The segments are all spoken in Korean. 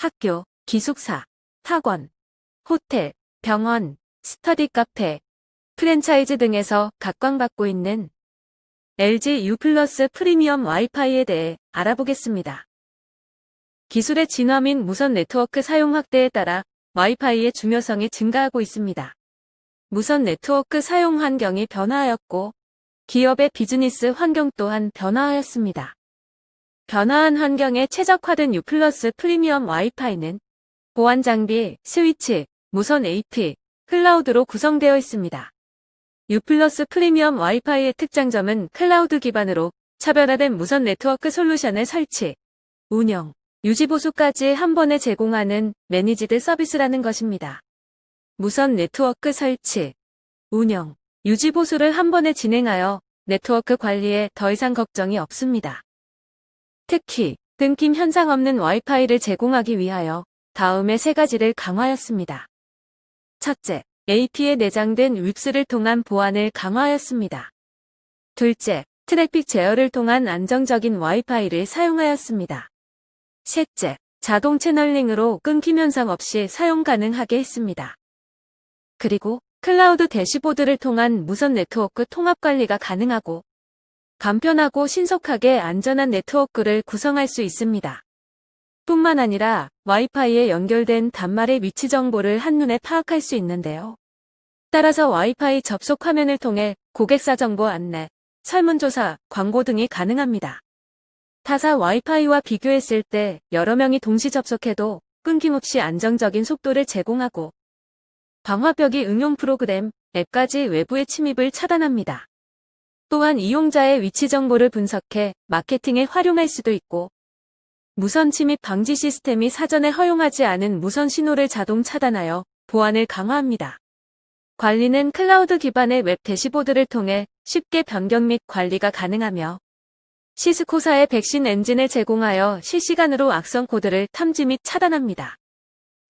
학교, 기숙사, 학원, 호텔, 병원, 스터디 카페, 프랜차이즈 등에서 각광받고 있는 LG U 플러스 프리미엄 와이파이에 대해 알아보겠습니다. 기술의 진화 및 무선 네트워크 사용 확대에 따라 와이파이의 중요성이 증가하고 있습니다. 무선 네트워크 사용 환경이 변화하였고 기업의 비즈니스 환경 또한 변화하였습니다. 변화한 환경에 최적화된 U 플러스 프리미엄 와이파이는 보안 장비, 스위치, 무선 AP, 클라우드로 구성되어 있습니다. U 플러스 프리미엄 와이파이의 특장점은 클라우드 기반으로 차별화된 무선 네트워크 솔루션을 설치, 운영, 유지 보수까지 한 번에 제공하는 매니지드 서비스라는 것입니다. 무선 네트워크 설치, 운영, 유지 보수를 한 번에 진행하여 네트워크 관리에 더 이상 걱정이 없습니다. 특히 끊김 현상 없는 와이파이를 제공하기 위하여 다음의 세 가지를 강화하였습니다. 첫째, AP에 내장된 윕스를 통한 보안을 강화하였습니다. 둘째, 트래픽 제어를 통한 안정적인 와이파이를 사용하였습니다. 셋째, 자동 채널링으로 끊김 현상 없이 사용 가능하게 했습니다. 그리고 클라우드 대시보드를 통한 무선 네트워크 통합 관리가 가능하고 간편하고 신속하게 안전한 네트워크를 구성할 수 있습니다. 뿐만 아니라 와이파이에 연결된 단말의 위치 정보를 한눈에 파악할 수 있는데요. 따라서 와이파이 접속 화면을 통해 고객사 정보 안내, 설문조사, 광고 등이 가능합니다. 타사 와이파이와 비교했을 때 여러 명이 동시 접속해도 끊김없이 안정적인 속도를 제공하고 방화벽이 응용 프로그램, 앱까지 외부의 침입을 차단합니다. 또한 이용자의 위치 정보를 분석해 마케팅에 활용할 수도 있고 무선 침입 방지 시스템이 사전에 허용하지 않은 무선 신호를 자동 차단하여 보안을 강화합니다. 관리는 클라우드 기반의 웹 대시보드를 통해 쉽게 변경 및 관리가 가능하며 시스코사의 백신 엔진을 제공하여 실시간으로 악성 코드를 탐지 및 차단합니다.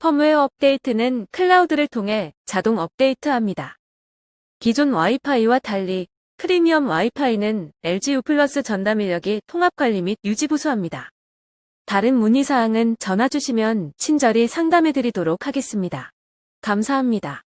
펌웨어 업데이트는 클라우드를 통해 자동 업데이트합니다. 기존 와이파이와 달리 프리미엄 와이파이는 LGU 플러스 전담 인력이 통합 관리 및 유지 보수합니다. 다른 문의 사항은 전화 주시면 친절히 상담해 드리도록 하겠습니다. 감사합니다.